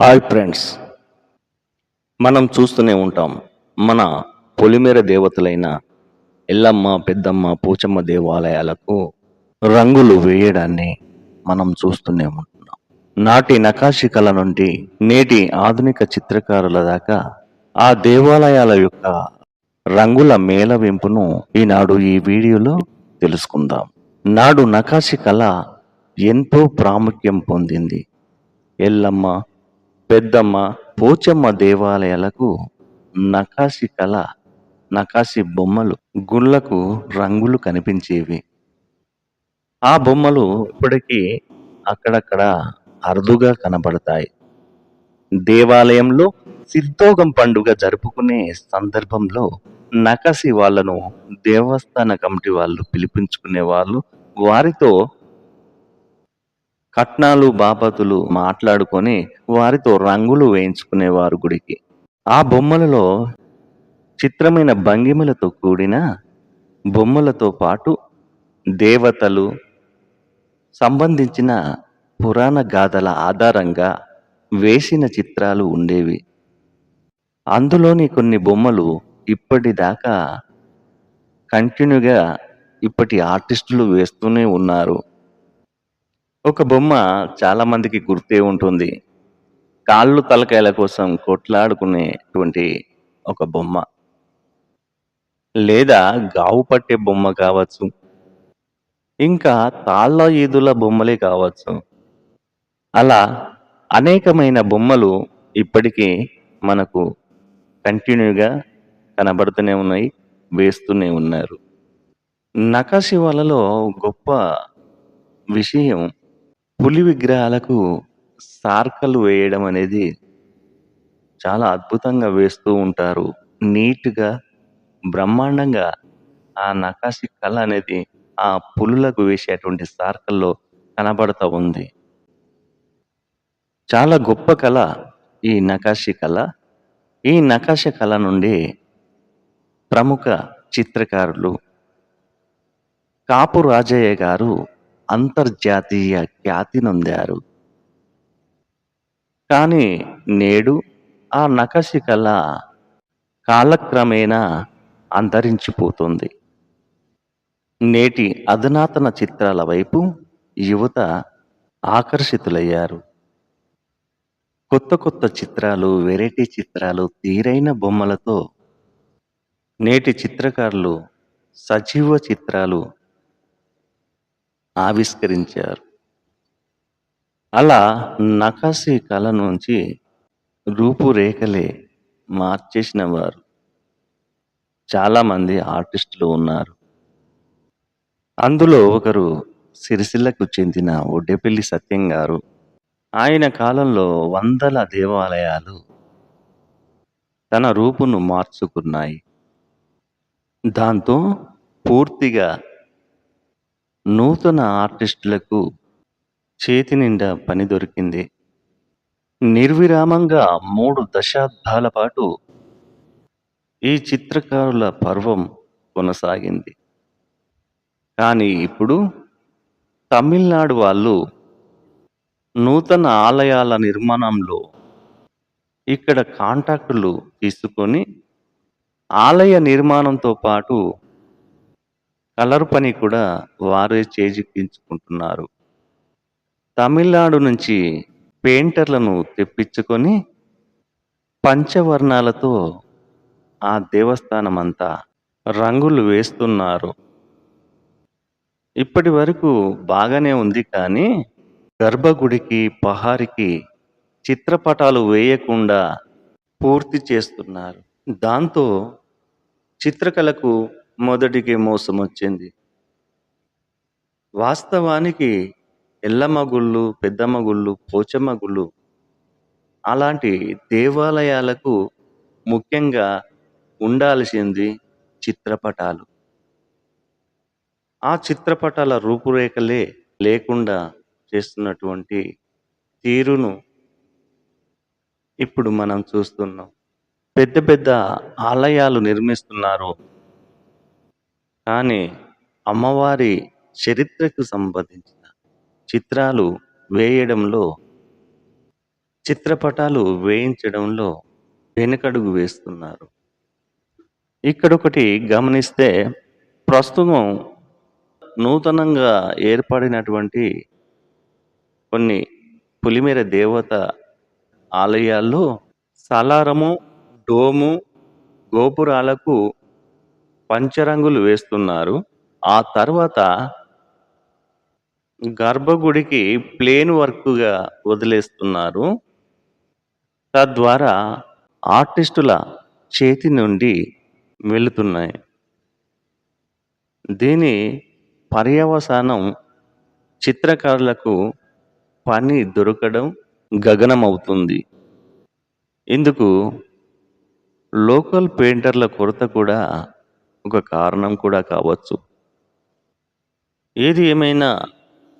Hi friends. మనం చూస్తూనే ఉంటాం మన పొలిమేర దేవతలైన ఎల్లమ్మ పెద్దమ్మ పోచమ్మ దేవాలయాలకు రంగులు వేయడాన్ని మనం చూస్తూనే ఉంటున్నాం. నాటి నకాశి కళ నుండి నేటి ఆధునిక చిత్రకారుల దాకా ఆ దేవాలయాల యొక్క రంగుల మేళవింపును ఈనాడు ఈ వీడియోలో తెలుసుకుందాం. నాడు నకాశి కళ ఎంతో ప్రాముఖ్యం పొందింది. ఎల్లమ్మ పెద్దమ్మ పోచమ్మ దేవాలయాలకు నకాశి కళ నకాశి బొమ్మలు గుళ్ళకు రంగులు కనిపించేవి. ఆ బొమ్మలు ఇప్పటికీ అక్కడక్కడ అరుదుగా కనబడతాయి. దేవాలయంలో సిద్ధోగం పండుగ జరుపుకునే సందర్భంలో నకసి వాళ్ళను దేవస్థాన కమిటీ వాళ్ళు పిలిపించుకునే వాళ్ళు వారితో కట్నాలు బాపతులు మాట్లాడుకొని వారితో రంగులు వేయించుకునేవారు గుడికి. ఆ బొమ్మలలో చిత్రమైన భంగిమలతో కూడిన బొమ్మలతో పాటు దేవతలు సంబంధించిన పురాణ గాథల ఆధారంగా వేసిన చిత్రాలు ఉండేవి. అందులోని కొన్ని బొమ్మలు ఇప్పటిదాకా కంటిన్యూగా ఇప్పటి ఆర్టిస్టులు వేస్తూనే ఉన్నారు. ఒక బొమ్మ చాలామందికి గుర్తే ఉంటుంది. కాళ్ళు తలకాయల కోసం కొట్లాడుకునేటువంటి ఒక బొమ్మ. లేదా గావు పట్టే బొమ్మ కావచ్చు. ఇంకా తాళ్ళ ఈదుల బొమ్మలే కావచ్చు. అలా అనేకమైన బొమ్మలు ఇప్పటికీ మనకు కంటిన్యూగా కనబడుతూనే ఉన్నాయి వేస్తూనే ఉన్నారు. నకాశి వాళ్ళలో గొప్ప విషయం పులి విగ్రహాలకు సార్కలు వేయడం అనేది చాలా అద్భుతంగా వేస్తూ ఉంటారు. నీట్గా బ్రహ్మాండంగా ఆ నకాశి కళ అనేది ఆ పులులకు వేసేటువంటి సార్కల్లో కనబడుతూ ఉంది. చాలా గొప్ప కళ ఈ నకాశి కళ. ఈ నకాశ కళ నుండి ప్రముఖ చిత్రకారులు కాపు రాజయ్య గారు అంతర్జాతీయ ఖ్యాతి నొందారు. కానీ నేడు ఆ నకసి కళ కాలక్రమేణా అంతరించిపోతుంది. నేటి అధునాతన చిత్రాల వైపు యువత ఆకర్షితులయ్యారు. కొత్త కొత్త చిత్రాలు వెరైటీ చిత్రాలు తీరైన బొమ్మలతో నేటి చిత్రకారులు సజీవ చిత్రాలు ఆవిష్కరించారు. అలా నకాసి కళ నుంచి రూపురేఖలే మార్చేసిన వారు. చాలామంది ఆర్టిస్టులు ఉన్నారు. అందులో ఒకరు సిరిసిల్లకు చెందిన ఒడ్డెపల్లి సత్యం గారు. ఆయన కాలంలో వందల దేవాలయాలు తన రూపును మార్చుకున్నాయి. దాంతో పూర్తిగా నూతన ఆర్టిస్టులకు చేతి నిండా పని దొరికింది. నిర్విరామంగా మూడు దశాబ్దాల పాటు ఈ చిత్రకారుల పర్వం కొనసాగింది. కానీ ఇప్పుడు తమిళనాడు వాళ్ళు నూతన ఆలయాల నిర్మాణంలో ఇక్కడ కాంట్రాక్టులు తీసుకొని ఆలయ నిర్మాణంతో పాటు కలర్ పని కూడా వారే చేజిక్కించుకుంటున్నారు. తమిళనాడు నుంచి పెయింటర్లను తెప్పించుకొని పంచవర్ణాలతో ఆ దేవస్థానం అంతా రంగులు వేస్తున్నారు. ఇప్పటి వరకు బాగానే ఉంది కానీ గర్భగుడికి పహారికి చిత్రపటాలు వేయకుండా పూర్తి చేస్తున్నారు. దాంతో చిత్రకళకు మొదటికి మోసం వచ్చింది వాస్తవానికి ఎల్లమ్మ గుళ్ళు పెద్దమ్మ గుళ్ళు పోచమ్మ గుళ్ళు అలాంటి దేవాలయాలకు ముఖ్యంగా ఉండాల్సింది చిత్రపటాలు. ఆ చిత్రపటాల రూపురేఖలే లేకుండా చేస్తున్నటువంటి తీరును ఇప్పుడు మనం చూస్తున్నాం. పెద్ద పెద్ద ఆలయాలు నిర్మిస్తున్నారు కానీ అమ్మవారి చరిత్రకు సంబంధించిన చిత్రాలు వేయడంలో చిత్రపటాలు వేయించడంలో వెనుకడుగు వేస్తున్నారు. ఇక్కడొకటి గమనిస్తే ప్రస్తుతం నూతనంగా ఏర్పడినటువంటి కొన్ని పులిమేర దేవత ఆలయాల్లో సలారము డోము గోపురాలకు పంచరంగులు వేస్తున్నారు. ఆ తర్వాత గర్భగుడికి ప్లేన్ వర్క్గా వదిలేస్తున్నారు. తద్వారా ఆర్టిస్టుల చేతి నుండి వెళుతున్నాయి. దీని పర్యవసానం చిత్రకారులకు పని దొరకడం గగనమవుతుంది. ఇందుకు లోకల్ పెయింటర్ల కొరత కూడా ఒక కారణం కూడా కావచ్చు. ఏది ఏమైనా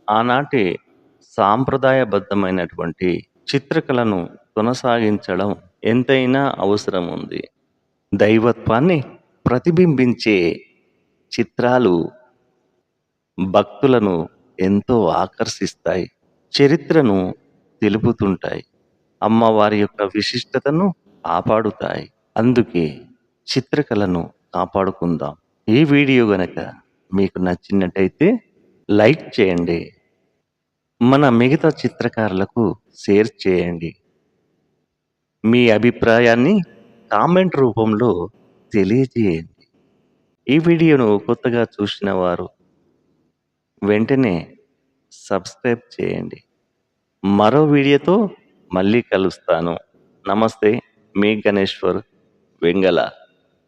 ఆనాటి సాంప్రదాయబద్ధమైనటువంటి చిత్రకళను కొనసాగించడం ఎంతైనా అవసరం ఉంది దైవత్వాన్ని ప్రతిబింబించే చిత్రాలు భక్తులను ఎంతో ఆకర్షిస్తాయి చరిత్రను తెలుపుతుంటాయి అమ్మవారి యొక్క విశిష్టతను కాపాడుతాయి. అందుకే చిత్రకళను కాపాడుకుందాం. ఈ వీడియో గనక మీకు నచ్చినట్టయితే లైక్ చేయండి. మన మిగతా చిత్రకారులకు షేర్ చేయండి. మీ అభిప్రాయాన్ని కామెంట్ రూపంలో తెలియజేయండి. ఈ వీడియోను కొత్తగా చూసిన వారు వెంటనే సబ్స్క్రైబ్ చేయండి. మరో వీడియోతో మళ్ళీ కలుస్తాను. నమస్తే మీ గణేశ్వర్ వెంగళ.